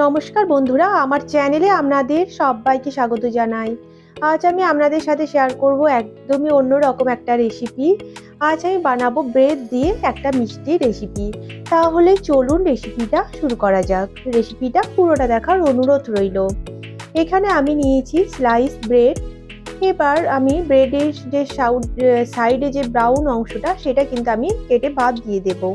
নমস্কার বন্ধুরা, আমার চ্যানেলে আপনাদের সবাইকে স্বাগত জানাই। আজ আমি আপনাদের সাথে শেয়ার করব একদমই অন্যরকম একটা রেসিপি আজ আমি বানাবো ব্রেড দিয়ে একটা মিষ্টি রেসিপি তাহলে চলুন রেসিপিটা শুরু করা যাক। রেসিপিটা পুরোটা দেখার অনুরোধ রইল। এখানে আমি নিয়েছি স্লাইস ব্রেড এবার আমি ব্রেডের যে সাউড সাইডে যে ব্রাউন অংশটা, সেটা কিন্তু আমি কেটে বাদ দিয়ে দেবো।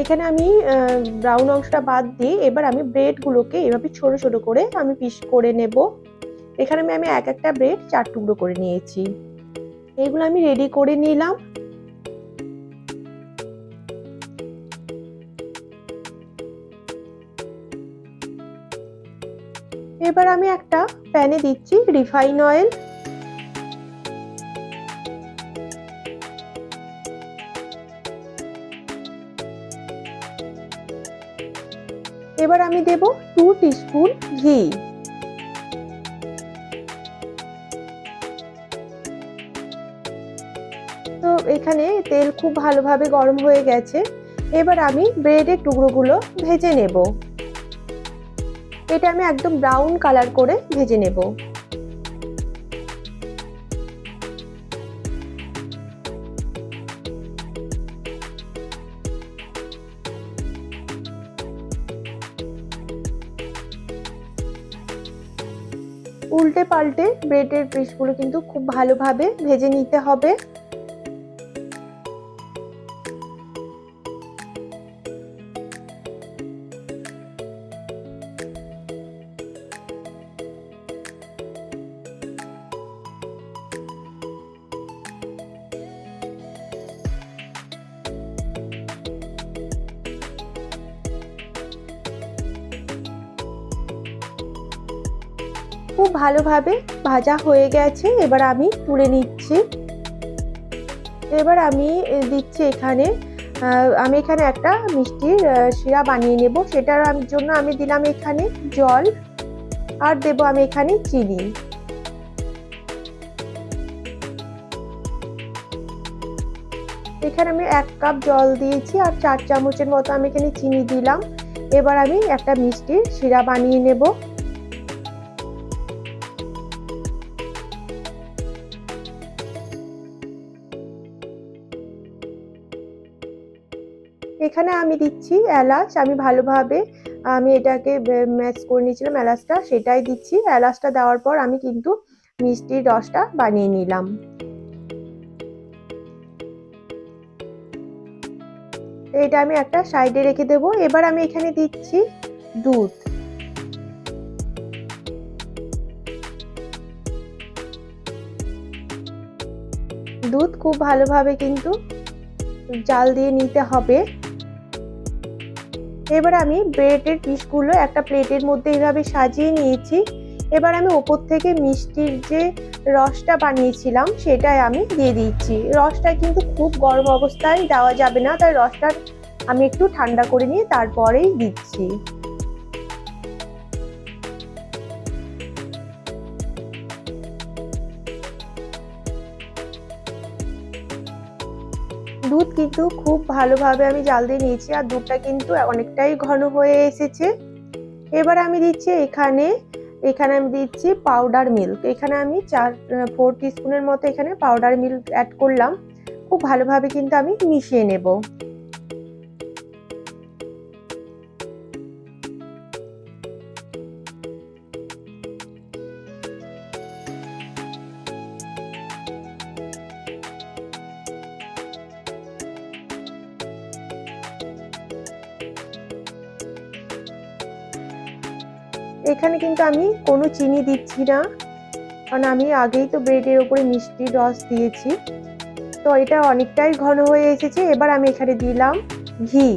এখানে আমি ব্রাউন অংশটা বাদ দিয়ে এবার আমি ব্রেডগুলোকে এভাবে ছোট ছোট করে আমি পিস করে নেব। এখানে আমি আমি এক একটা ব্রেড চার টুকরো করে নিয়েছি। এগুলো আমি রেডি করে নিলাম। এবার আমি একটা প্যানে দিচ্ছি রিফাইন অয়েল এবার আমি দেব টু টিস্পুন ঘি। তো এখানে তেল খুব ভালোভাবে গরম হয়ে গেছে। এবার আমি ব্রেডের টুকরোগুলো ভেজে নেব। এটা আমি একদম ব্রাউন কালার করে ভেজে নেব। উল্টে পাল্টে ব্রেডের পিসগুলো কিন্তু খুব ভালোভাবে ভেজে নিতে হবে। খুব ভালোভাবে ভাজা হয়ে গেছে। এবার আমি তুলে নিচ্ছি। এবার আমি দিচ্ছি এখানে আমি এখানে একটা মিষ্টির শিরা বানিয়ে নেব। সেটার জন্য আমি দিলাম এখানে জল আর দেব আমি এখানে চিনি। এখানে আমি এক কাপ জল দিয়েছি আর চার চামচের মতো আমি এখানে চিনি দিলাম। এবার আমি একটা মিষ্টির শিরা বানিয়ে নেব। এখানে আমি দিচ্ছি এলাচ, আমি ভালোভাবে, আমি এটাকে ম্যাচ করে নিয়েছিলাম এলাচটা, সেটাই দিচ্ছি। এলাচটা দেওয়ার পর আমি কিন্তু মিষ্টির রসটা বানিয়ে নিলাম। এটা আমি একটা সাইডে রেখে দেবো। এবার আমি এখানে দিচ্ছি দুধ। দুধ খুব ভালোভাবে কিন্তু জাল দিয়ে নিতে হবে। এবার আমি ব্রেডের পিসগুলো একটা প্লেটের মধ্যে এইভাবে সাজিয়ে নিয়েছি। এবার আমি ওপর থেকে মিষ্টির যে রসটা বানিয়েছিলাম, সেটাই আমি দিয়ে দিচ্ছি। রসটা কিন্তু খুব গরম অবস্থায় দেওয়া যাবে না, তাই রসটা আমি একটু ঠান্ডা করে নিয়ে তারপরেই দিচ্ছি। দুধ কিন্তু খুব ভালোভাবে আমি জাল দিয়ে নিয়েছি আর দুধটা কিন্তু অনেকটাই ঘন হয়ে এসেছে। এবার আমি দিচ্ছি এখানে এখানে আমি দিচ্ছি পাউডার মিল্ক এখানে আমি চার ফোর টিস্পুনের মতো এখানে পাউডার মিল্ক অ্যাড করলাম। খুব ভালোভাবে কিন্তু আমি মিশিয়ে নেব। এখানে কিন্তু আমি কোনো চিনি দিচ্ছি না। কারণ আমি আগেই তো ব্রেডের ওপরে মিষ্টি রস দিয়েছি। তো এটা অনেকটাই ঘন হয়ে এসেছে। এবার আমি এখানে দিলাম ঘি।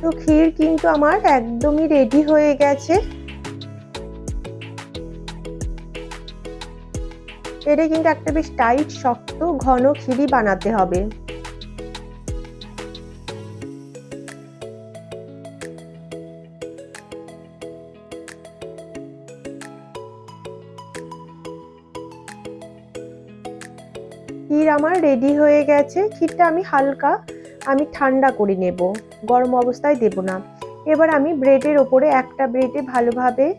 তো ক্ষীর কিন্তু আমার একদমই রেডি হয়ে গেছে। এটা কিন্তু একটা বেশ টাইট শক্ত, ঘন ক্ষীরই বানাতে হবে। ক্ষীর আমার রেডি হয়ে গেছে। ক্ষীরটা আমি হালকা আমি ঠান্ডা করে নেব। গরম অবস্থায় দেব না। এবার আমি ব্রেডের ওপরে একটা ব্রেডে ভালোভাবে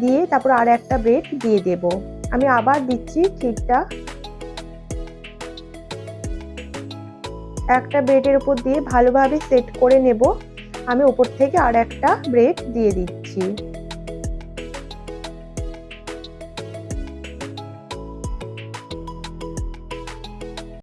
দিয়ে তারপর আর একটা ব্রেড দিয়ে দেব। আমি আবার দিচ্ছি ক্ষীরটা। একটা ব্রেডের উপর দিয়ে ভালোভাবে সেট করে নেব। আমি ওপর থেকে আর একটা ব্রেড দিয়ে দিচ্ছি।